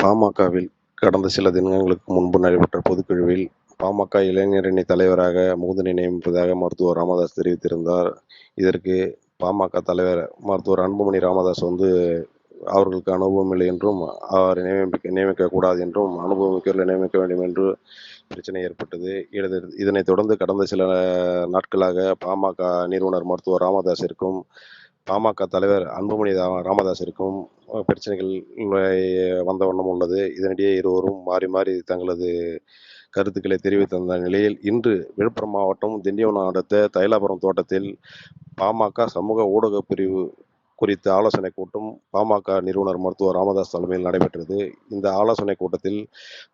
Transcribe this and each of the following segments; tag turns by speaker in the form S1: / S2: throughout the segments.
S1: பாமகவில் கடந்த சில தினங்களுக்கு முன்பு நடைபெற்ற பொதுக்குழுவில் பாமக இளைஞரணி தலைவராக முகுந்தனை நியமிப்பதாக மருத்துவர் ராமதாஸ் தெரிவித்திருந்தார். இதற்கு பாமக தலைவர் மருத்துவர் அன்புமணி ராமதாஸ் வந்து அவர்களுக்கு அனுபவம் இல்லை என்றும் அவரை நியமிக்க நியமிக்க கூடாது என்றும் அனுபவமிக்கவர்களை நியமிக்க வேண்டும் என்று பிரச்சனை ஏற்பட்டது. இது இதனைத் தொடர்ந்து கடந்த சில நாட்களாக பாமக நிறுவனர் மருத்துவர் ராமதாஸிற்கும் பாமக தலைவர் அன்புமணி ரா- ராமதாஸிற்கும் பிரச்சனைகள் வந்த வண்ணம் உள்ளது. இதனிடையே இருவரும் மாறி மாறி தங்களது கருத்துக்களை தெரிவித்திருந்த நிலையில் இன்று விழுப்புரம் மாவட்டம் திண்டிவனம் அடுத்த தைலாபுரம் தோட்டத்தில் பாமக சமூக ஊடக பிரிவு குறித்த ஆலோசனை கூட்டம் பாமக நிறுவனர் மருத்துவர் ராமதாஸ் தலைமையில் நடைபெற்றது. இந்த ஆலோசனை கூட்டத்தில்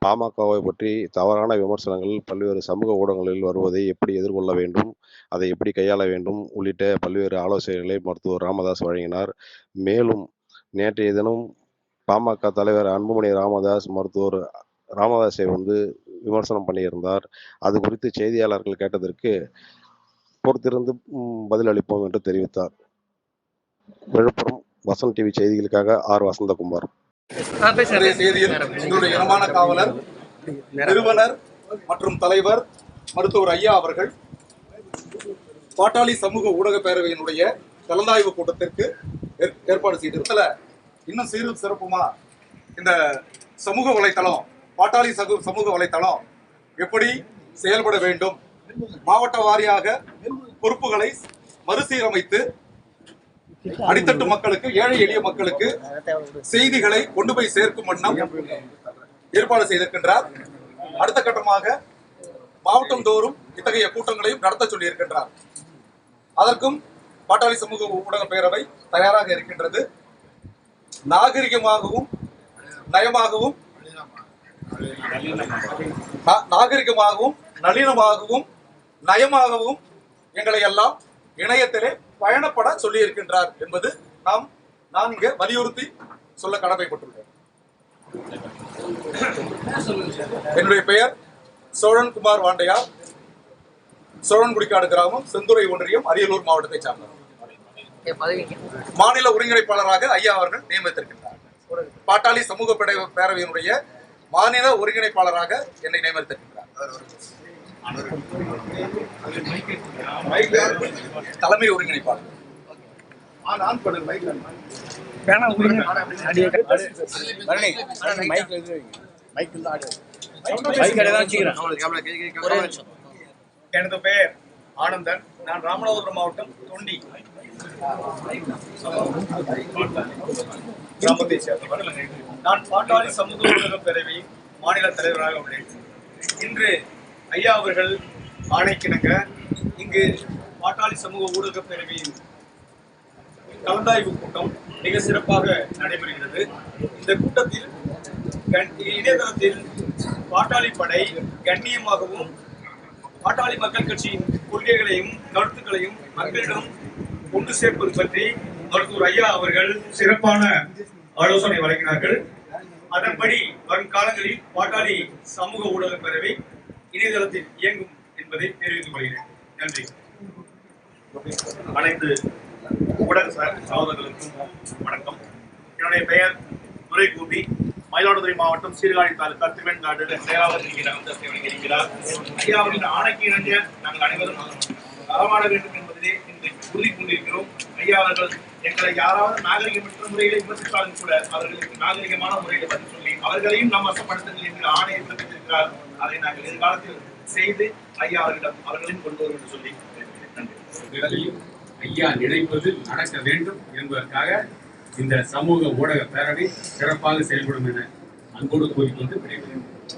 S1: பாமகவை பற்றி தவறான விமர்சனங்கள் பல்வேறு சமூக ஊடகங்களில் வருவதை எப்படி எதிர்கொள்ள வேண்டும் அதை எப்படி கையாள வேண்டும் உள்ளிட்ட பல்வேறு ஆலோசனைகளை மருத்துவர் ராமதாஸ் வழங்கினார். மேலும் நேற்றைய தினம் பாமக தலைவர் அன்புமணி ராமதாஸ் மருத்துவர் ராமதாஸை வந்து விமர்சனம் பண்ணியிருந்தார். அது குறித்து செய்தியாளர்கள் கேட்டதற்கு பொறுத்திருந்து பதிலளிப்போம் என்று தெரிவித்தார். விழுப்புரம் வசந்த் டிவி செய்திகளுக்காக ஆர் வசந்தகுமார்.
S2: எங்களுடைய இனமான காவலர் நிறுவனர் மற்றும் தலைவர் மருத்துவர் ஐயா அவர்கள் பாட்டாளி சமூக ஊடக பேரவையினுடைய கலந்தாய்வு கூட்டத்திற்கு ஏற்பாடு செய்திருந்தல இன்னும் சீரும் சிறப்புமா? இந்த சமூக வலைத்தளம் பாட்டாளி சக சமூக வலைத்தளம் எப்படி செயல்பட வேண்டும்? மாவட்ட வாரியாக பொறுப்புகளை மறுசீரமைத்து அடித்தட்டு மக்களுக்கு ஏழை எளிய மக்களுக்கு செய்திகளை கொண்டு போய் சேர்க்கும் வண்ணம் ஏற்பாடு செய்திருக்கின்றார். அடுத்த கட்டமாக மாவட்டம் தோறும் இத்தகைய கூட்டங்களையும் நடத்த சொல்லியிருக்கின்றார். அதற்கும் பாட்டாளி சமூக ஊடக பேரவை தயாராக இருக்கின்றது. நாகரிகமாகவும் நயமாகவும் நாகரிகமாகவும் நளினமாகவும் நயமாகவும் எங்களை எல்லாம் இணையத்திலே பயணப்பட சொல்லி இருக்கின்றார் என்பது நாம் நான் இங்க வலியுறுத்தி சொல்ல கடமைப்பட்டுள்ளேன். என்னுடைய பெயர் சோழன்குமார் வாண்டையார். சோழன்குடிக்காடு கிராமம் செந்துறை ஒன்றியம் அரியலூர் மாவட்டத்தை சார்ந்தவர். மாநில ஒருங்கிணைப்பாளராக ஐயா அவர்கள் நியமித்திருக்கின்றார். பாட்டாளி சமூக பேர- பேரவையினுடைய மாநில ஒருங்கிணைப்பாளராக என்னை நியமித்திருக்கின்றார். தலைமை ஒருங்கிணைப்பாளர்.
S3: எனது பெயர் ஆனந்தன். நான் ராமநாதபுரம் மாவட்டம் தொண்டி. கிராமத்தை சேர்ந்தவர். நான் பாட்டாளி சமூக ஊடக பேரவை மாநில தலைவராக உள்ளேன். இன்று ஐயா அவர்கள் ஆணைக்கிணங்க இங்கு பாட்டாளி சமூக ஊடக பேரவையின் கலந்தாய்வு கூட்டம் மிக சிறப்பாக நடைபெறுகிறது. இந்த கூட்டத்தில் கண்- இணையதளத்தில் பாட்டாளி படை கண்ணியமாகவும் பாட்டாளி மக்கள் கட்சியின் கொள்கைகளையும் கருத்துக்களையும் மக்களிடம் கொண்டு சேர்ப்பது பற்றி மருத்துவர் ஐயா அவர்கள் சிறப்பான ஆலோசனை வழங்கினார்கள். அதன்படி வரும் காலங்களில் பாட்டாளி சமூக ஊடக பேரவை இணையதளத்தில் இயங்கும் என்பதை தெரிவித்துக் கொள்கிறேன். நன்றி. அனைத்து ஊடக சகோதரர்களுக்கும் வணக்கம். என்னுடைய பெயர் துரைக்கூபி மயிலாடுதுறை மாவட்டம் சீர்காழி தாலுகா திருவெண்காடு செயலாளர் என்கிற அந்தஸ்தை வழங்கியிருக்கிறார். ஐயா அவர்களின் ஆணைக்கு இணங்க நாங்கள் அனைவரும் தரமாட வேண்டும் உறுதி கொண்டிருக்கிறோம். ஐயா அவர்கள் எங்களை யாராவது நாகரிகமற்ற முறையிலே விமர்சித்தாலும் கூட அவர்களுக்கு நாகரிகமான முறையில் பதில் சொல்லி அவர்களையும் நாம் வசப்படுத்துங்கள் என்று ஆணையை பிறப்பித்திருக்கிறார். அதை நாங்கள் எதிர்காலத்தில் செய்து ஐயா அவர்களிடம் அவர்களையும் கொண்டு வரும் என்று சொல்லி நன்றி.
S4: ஐயா நினைப்பது நடக்க வேண்டும் என்பதற்காக இந்த சமூக ஊடக பேரவை சிறப்பாக செயல்படும் என அன்போடு கூறிக்கொண்டு விடைபெறுகிறேன்.